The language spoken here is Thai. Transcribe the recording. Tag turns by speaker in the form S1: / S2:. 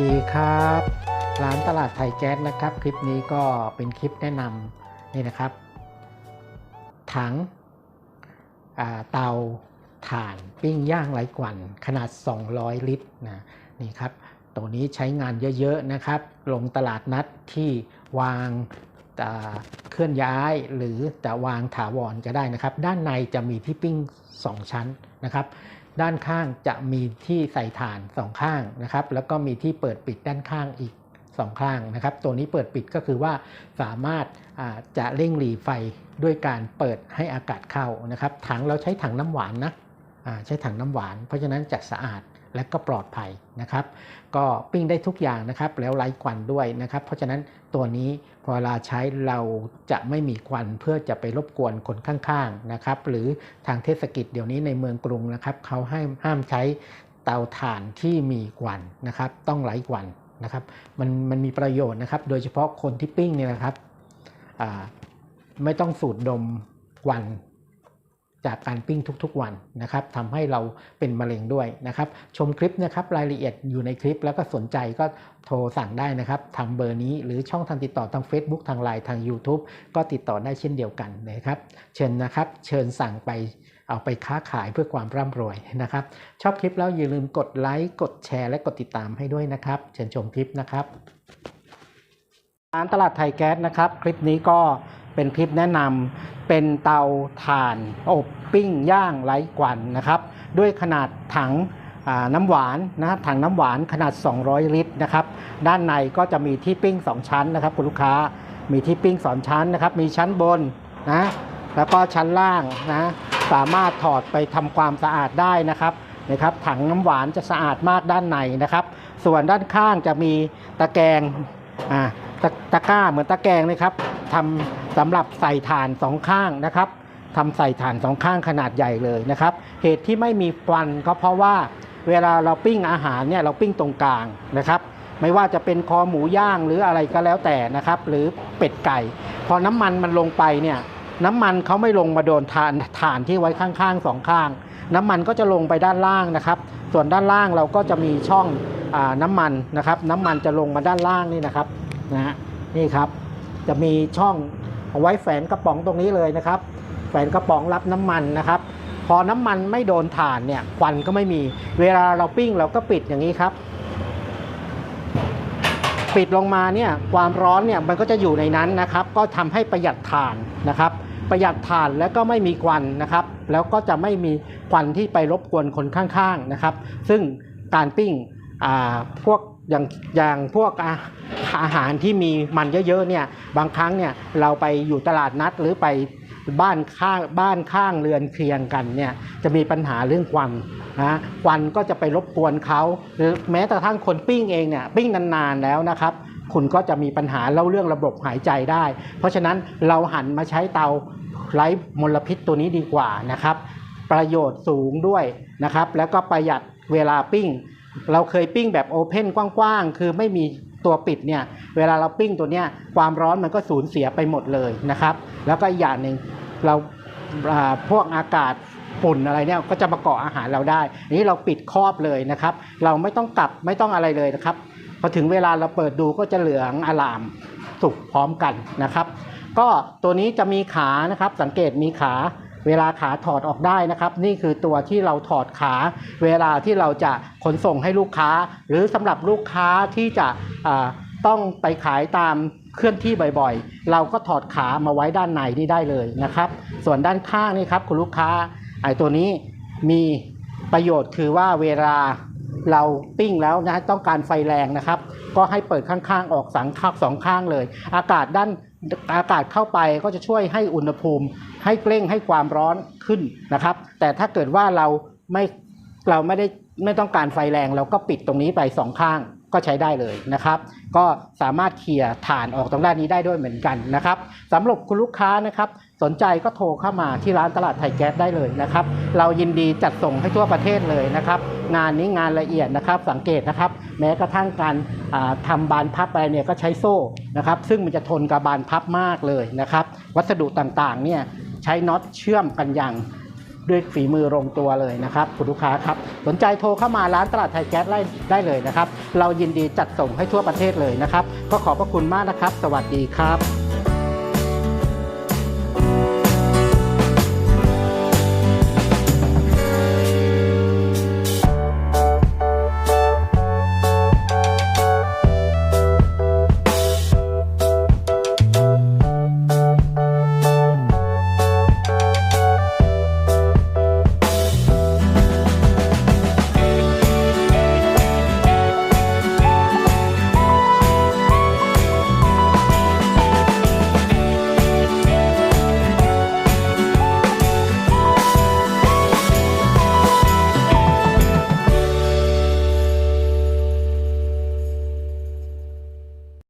S1: สดีครับ ร้านตลาดไทยแก๊สนะครับ คลิปนี้ก็เป็นคลิปแนะนำนี่นะครับ ถังเตาถ่านปิ้งย่างไร้กวันขนาด 200 ลิตรนะนี่ครับ ตัวนี้ใช้งานเยอะๆนะครับ ลงตลาดนัดที่วางเคลื่อนย้ายหรือจะวางถาวรก็ได้นะครับ ด้านในจะมีที่ปิ้ง 2 ชั้นนะครับ ด้านข้างจะมีที่ใส่ถ่านสองข้างนะครับ แล้วก็มีที่เปิดปิดด้านข้างอีกสองข้างนะครับ ตัวนี้เปิดปิดก็คือว่าสามารถจะเร่งหลีไฟด้วยการเปิดให้อากาศเข้านะครับ ถังเราใช้ถังน้ำหวานนะใช้ถังน้ำหวาน เพราะฉะนั้นจะสะอาด และก็ปลอดภัยนะครับ ก็ปิ้งได้ทุกอย่างนะครับ แล้วไร้ควันด้วยนะครับ เพราะฉะนั้นตัวนี้พอเวลาใช้เราจะไม่มีควันเพื่อจะไปรบกวนคนข้างๆนะครับ หรือทางเทศกิจเดี๋ยวนี้ในเมืองกรุงนะครับเขาให้ห้ามใช้เตาถ่านที่มีควันนะครับ ต้องไร้ควันนะครับ มันมันมีประโยชน์นะครับ โดยเฉพาะคนที่ปิ้งเนี่ยนะครับไม่ต้องสูดดมควัน จากการปิ้งทุกๆวันนะครับทำให้เราเป็นมะเร็งด้วยนะครับ ชมคลิปนะครับรายละเอียดอยู่ในคลิป แล้วก็สนใจก็โทรสั่งได้นะครับทางเบอร์นี้หรือช่องทางติดต่อทาง Facebook ทางไลน์ทาง YouTube ก็ติดต่อได้เช่นเดียวกันนะครับ เชิญนะครับ เชิญสั่งไปเอาไปค้าขายเพื่อความร่ำรวยนะครับ ชอบคลิปแล้วอย่าลืมกดไลค์กดแชร์และกดติดตามให้ด้วยนะครับ เชิญชมคลิปนะครับร้านตลาดไทยแก๊สนะครับ คลิปนี้ก็เป็นคลิปแนะนำ เป็นเตาถ่านอบปิ้งย่างไร้กวันนะครับ ด้วยขนาดถังน้ำหวานนะถังน้ำหวานขนาด 200 ลิตรนะครับ ด้านในก็จะมีที่ปิ้ง 2 ชั้นนะครับคุณลูกค้ามีที่ปิ้งสองชั้นนะครับ มีชั้นบนนะแล้วก็ชั้นล่างนะสามารถถอดไปทำความสะอาดได้นะครับนะครับ ถังน้ำหวานจะสะอาดมากด้านในนะครับ ส่วนด้านข้างจะมีตะแกรงอ่าตะตะกร้าเหมือนตะแกรงเลยครับทำ สำหรับใส่ถ่านสองข้างนะครับทำใส่ถ่านสองข้างขนาดใหญ่เลยนะครับ เหตุที่ไม่มีควันก็เพราะว่าเวลาเราปิ้งอาหารเนี่ยเราปิ้งตรงกลางนะครับ ไม่ว่าจะเป็นคอหมูย่างหรืออะไรก็แล้วแต่นะครับ หรือเป็ดไก่ พอน้ำมันมันลงไปเนี่ยน้ำมันเขาไม่ลงมาโดนถ่านถ่านที่ไว้ข้างๆสองข้าง น้ำมันก็จะลงไปด้านล่างนะครับ ส่วนด้านล่างเราก็จะมีช่องอน้ำมันนะครับ น้ำมันจะลงมาด้านล่างนี่นะครับนะฮะนี่ครับจะมีช่อง เอาไว้แฝนกระป๋องตรงนี้เลยนะครับ แฝนกระป๋องรับน้ำมันนะครับ พอน้ำมันไม่โดนถ่านเนี่ยควันก็ไม่มี เวลาเราปิ้งเราก็ปิดอย่างนี้ครับ ปิดลงมาเนี่ยความร้อนเนี่ยมันก็จะอยู่ในนั้นนะครับ ก็ทำให้ประหยัดถ่านนะครับประหยัดถ่านแล้วก็ไม่มีควันนะครับ แล้วก็จะไม่มีควันที่ไปรบกวนคนข้างๆนะครับ ซึ่งการปิ้งอ่าพวก อย่างอย่างพวกอาอาหารที่มีมันเยอะๆเนี่ยบางครั้งเนี่ยเราไปอยู่ตลาดนัดหรือไปบ้านข้างบ้านข้างเรือนเคียงกันเนี่ยจะมีปัญหาเรื่องควันนะควันก็จะไปรบกวนเขาหรือแม้แต่ทั่งคนปิ้งเองเนี่ยปิ้งนานๆแล้วนะครับ คุณก็จะมีปัญหาเล่าเรื่องระบบหายใจได้ เพราะฉะนั้นเราหันมาใช้เตาไร้มลพิษตัวนี้ดีกว่านะครับ ประโยชน์สูงด้วยนะครับ แล้วก็ประหยัดเวลาปิ้ง เราเคยปิ้งแบบโอเพนกว้างๆ คือไม่มีตัวปิดเนี่ยเวลาเราปิ้งตัวเนี้ยความร้อนมันก็สูญเสียไปหมดเลยนะครับ แล้วก็อีกอย่างหนึ่งเราอ่าพวกอากาศฝุ่นอะไรเนี่ยก็จะมาเกาะอาหารเราได้อันนี้เราปิดครอบเลยนะครับ เราไม่ต้องกลับไม่ต้องอะไรเลยนะครับพอถึงเวลาเราเปิดดูก็จะเหลืองอลามสุกพร้อมกันนะครับ ก็ตัวนี้จะมีขานะครับสังเกตมีขา เวลาขาถอดออกได้นะครับ นี่คือตัวที่เราถอดขา เวลาที่เราจะขนส่งให้ลูกค้า หรือสำหรับลูกค้าที่จะต้องไปขายตามเคลื่อนที่บ่อยๆ เราก็ถอดขามาไว้ด้านในนี่ได้เลยนะครับ ส่วนด้านข้างนี่ครับคุณลูกค้าไอ้ตัวนี้มีประโยชน์คือว่าเวลาเราปิ้งแล้วนะต้องการไฟแรงนะครับ ก็ให้เปิดข้างๆออกสังข้างสองข้างเลย อากาศด้าน อากาศเข้าไปก็จะช่วยให้อุณหภูมิ ให้เกร่งให้ความร้อนขึ้นนะครับ แต่ถ้าเกิดว่าเราไม่เราไม่ได้ไม่ต้องการไฟแรงเราก็ปิดตรงนี้ไปสองข้างก็ใช้ได้เลยนะครับ ก็สามารถเคลียร์ถ่านออกตรงด้านนี้ได้ด้วยเหมือนกันนะครับสำหรับคุณลูกค้านะครับ สนใจก็โทรเข้ามาที่ร้านตลาดไทยแก๊สได้เลยนะครับ เรายินดีจัดส่งให้ทั่วประเทศเลยนะครับ งานนี้งานละเอียดนะครับ สังเกตนะครับ แม้กระทั่งการ ทำทำบานพับอะไรเนี่ยก็ใช้โซ่นะครับ ซึ่งมันจะทนกับบานพับมากเลยนะครับ วัสดุต่างๆเนี่ยใช้น็อตเชื่อมกันอย่างด้วยฝีมือลงตัวเลยนะครับคุณลูกค้าครับ สนใจโทรเข้ามาร้านตลาดไทยแก๊สได้ได้เลยนะครับ เรายินดีจัดส่งให้ทั่วประเทศเลยนะครับ ก็ขอบพระคุณมากนะครับ สวัสดีครับ